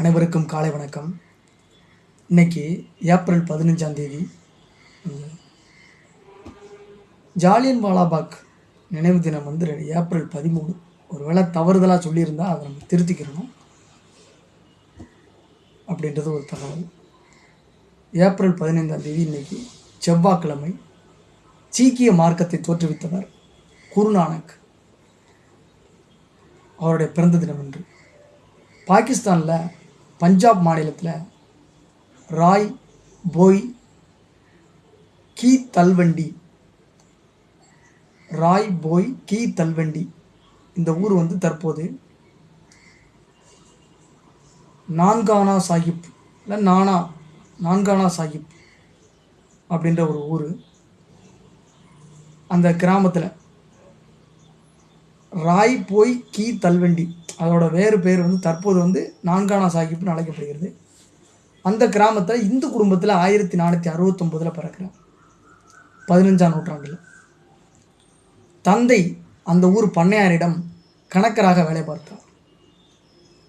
அனைவருக்கும் காலை வணக்கம். இன்னைக்கு ஏப்ரல் பதினஞ்சாம் தேதி. ஜாலியன் வாலாபாக் நினைவு தினம் வந்து ஏப்ரல் பதிமூணு. ஒருவேளை தவறுதலாக சொல்லியிருந்தால் அதை நம்ம திருத்திக்கிறணும் அப்படின்றது ஒரு தகவல். ஏப்ரல் பதினைந்தாம் தேதி இன்னைக்கு செவ்வாய்க்கிழமை சீக்கிய மார்க்கத்தை தோற்றுவித்தவர் குருநானக். அவருடைய பிறந்த தினம் என்று பாகிஸ்தானில் பஞ்சாப் மாநிலத்தில் ராய் போய் கீ தல்வண்டி. ராய் போய் கீ தல்வண்டி. இந்த ஊர் வந்து தற்போது நான்கானா சாஹிப் இல்லை நானா நான்கானா சாஹிப் அப்படின்ற ஒரு ஊர். அந்த கிராமத்தில் ராய் போய் கீ தல்வண்டி. அதோட வேறு பேர் வந்து தற்போது வந்து நான்கானா சாஹிப்னு அழைக்கப்படுகிறது. அந்த கிராமத்தில் இந்து குடும்பத்தில் ஆயிரத்தி நானூற்றி அறுபத்தொம்போதில் பிறக்கிறார் பதினஞ்சாம் நூற்றாண்டில். தந்தை அந்த ஊர் பண்ணையாரிடம் கணக்கராக வேலை பார்த்தார்.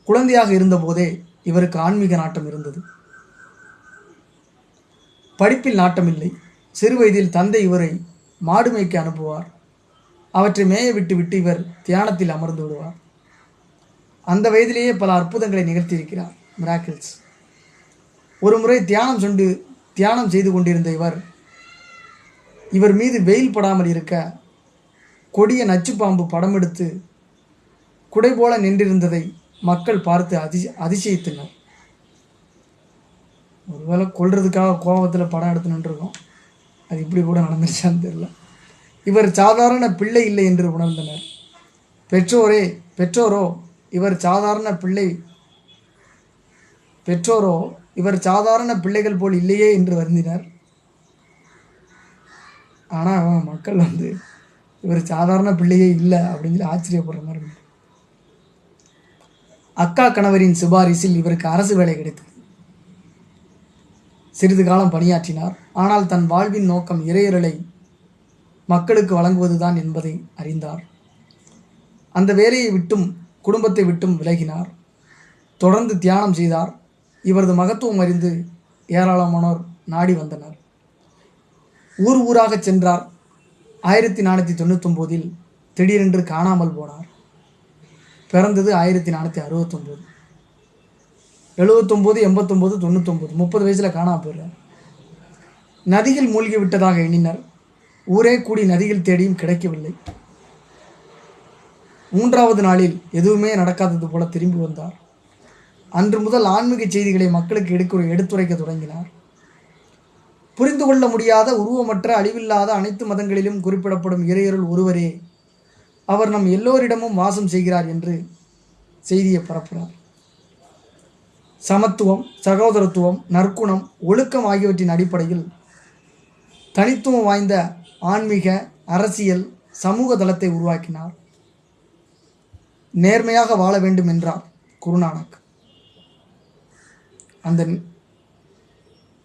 குழந்தையாக இருந்தபோதே இவருக்கு ஆன்மீக நாட்டம் இருந்தது. படிப்பில் நாட்டம் இல்லை சிறு வயதில் தந்தை இவரை மாடு மேய்க்க அனுப்புவார். அவற்றை மேய விட்டு விட்டு இவர் தியானத்தில் அமர்ந்து விடுவார். அந்த வயதிலேயே பல அற்புதங்களை நிகழ்த்தியிருக்கிறார். மிராக்கிள்ஸ் ஒரு முறை தியானம் சொண்டு தியானம் செய்து கொண்டிருந்த இவர் இவர் மீது வெயில் படாமல் இருக்க கொடிய நச்சுப்பாம்பு படம் எடுத்து குடை போல நின்றிருந்ததை மக்கள் பார்த்து அதிச அதிசயித்தனர். ஒருவேளை கொல்றதுக்காக கோபத்தில் படம் எடுத்து நின்றுருக்கோம் அது இப்படி கூட நடந்துருச்சான்னு தெரியல. இவர் சாதாரண பிள்ளை இல்லை என்று உணர்ந்தனர். பெற்றோரே பெற்றோரோ இவர் சாதாரண பிள்ளை. பெற்றோரோ இவர் சாதாரண பிள்ளைகள் போல் இல்லையே என்று வருந்தினர். ஆனால் மக்கள் வந்து இவர் சாதாரண பிள்ளையே இல்லை அப்படின்னு சொல்லி ஆச்சரியப்படுற மாதிரி அக்கா கணவரின் சிபாரிசில் இவருக்கு அரசு வேலை கிடைத்தது. சிறிது காலம் பணியாற்றினார். ஆனால் தன் வாழ்வின் நோக்கம் இறையரலை மக்களுக்கு வழங்குவதுதான் என்பதை அறிந்தார். அந்த வேலையை விட்டும் குடும்பத்தை விட்டும் விலகினார். தொடர்ந்து தியானம் செய்தார். இவரது மகத்துவம் அறிந்து ஏராளமானோர் நாடி வந்தனர். ஊர் ஊராக சென்றார். ஆயிரத்தி நானூற்றி தொண்ணூத்தொம்போதில் திடீரென்று காணாமல் போனார். பிறந்தது ஆயிரத்தி நானூற்றி அறுபத்தொம்போது எழுபத்தொம்போது எண்பத்தொம்போது தொண்ணூத்தொம்போது முப்பது வயசில் காணாம போயிடுறார். நதியில் மூழ்கி விட்டதாக எண்ணினர். ஊரே கூடி நதியில் தேடியும் கிடைக்கவில்லை. மூன்றாவது நாளில் எதுவுமே நடக்காதது போல திரும்பி வந்தார். அன்று முதல் ஆன்மீக செய்திகளை மக்களுக்கு எடுக்க எடுத்துரைக்க தொடங்கினார். புரிந்து கொள்ள முடியாத உருவமற்ற அழிவில்லாத அனைத்து மதங்களிலும் குறிப்பிடப்படும் இறையருள் ஒருவரே அவர் நம் எல்லோரிடமும் வாசம் செய்கிறார் என்று செய்தியை பரப்புகிறார். சமத்துவம் சகோதரத்துவம் நற்குணம் ஒழுக்கம் ஆகியவற்றின் அடிப்படையில் தனித்துவம் வாய்ந்த ஆன்மீக அரசியல் சமூக தளத்தை உருவாக்கினார். நேர்மையாக வாழ வேண்டும் என்றார் குருநானக். அந்த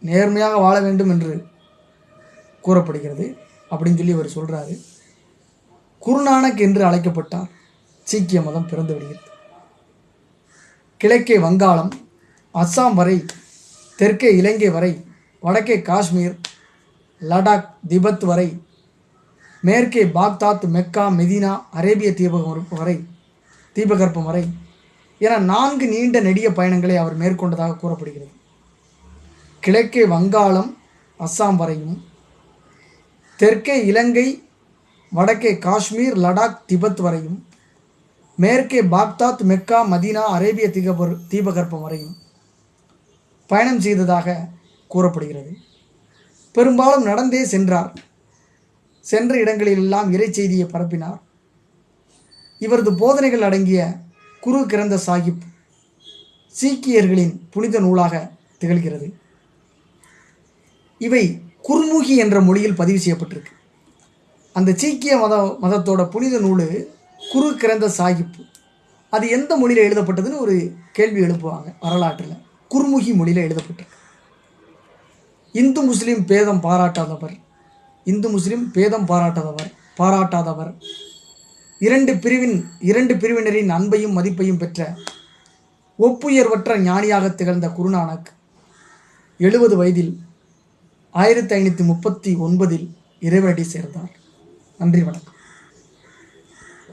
நேர்மையாக வாழ வேண்டும் என்று கூறப்படுகிறது அப்படின்னு சொல்லி அவர் சொல்கிறாரு குருநானக் என்று அழைக்கப்பட்டார். சீக்கிய மதம் பிறந்து விடுகிறது. கிழக்கே வங்காளம் அஸ்ஸாம் வரை தெற்கே இலங்கை வரை வடக்கே காஷ்மீர் லடாக் திபெத் வரை மேற்கே பாக்தாத் மெக்கா மெதினா அரேபிய தீபகம் வரை தீபகற்பம் வரை. என நான்கு நீண்ட நெடிய பயணங்களை அவர் மேற்கொண்டதாக கூறப்படுகிறது. கிழக்கே வங்காளம் அஸ்ஸாம் வரையும். தெற்கே இலங்கை வடக்கே காஷ்மீர் லடாக் திபெத் வரையும். மேற்கே பாக்தாத் மெக்கா மதீனா அரேபிய தீபர் தீபகற்பம் வரையும் பயணம் செய்ததாக கூறப்படுகிறது. பெரும்பாலும் நடந்தே சென்றார். சென்ற இடங்களிலெல்லாம் இறை செய்தியை பரப்பினார். இவரது போதனைகள் அடங்கிய குரு கிரந்த சாஹிப் சீக்கியர்களின் புனித நூலாக திகழ்கிறது. இவை குர்முகி என்ற மொழியில் பதிவு செய்யப்பட்டிருக்கு. அந்த சீக்கிய மத மதத்தோட புனித நூல் குரு கிரந்த சாஹிப். அது எந்த மொழியில் எழுதப்பட்டதுன்னு ஒரு கேள்வி எழுப்புவாங்க வரலாற்றில். குர்முகி மொழியில் எழுதப்பட்டிருக்கு இந்து முஸ்லீம் பேதம் பாராட்டாதவர். இந்து முஸ்லீம் பேதம் பாராட்டாதவர் பாராட்டாதவர். இரண்டு பிரிவின் இரண்டு பிரிவினரின் அன்பையும் மதிப்பையும் பெற்ற ஒப்புயர்வற்ற ஞானியாக திகழ்ந்த குருநானக் எழுபது வயதில் ஆயிரத்தி ஐநூற்றி முப்பத்தி ஒன்பதில் இறைவனடி சேர்ந்தார். நன்றி வணக்கம்.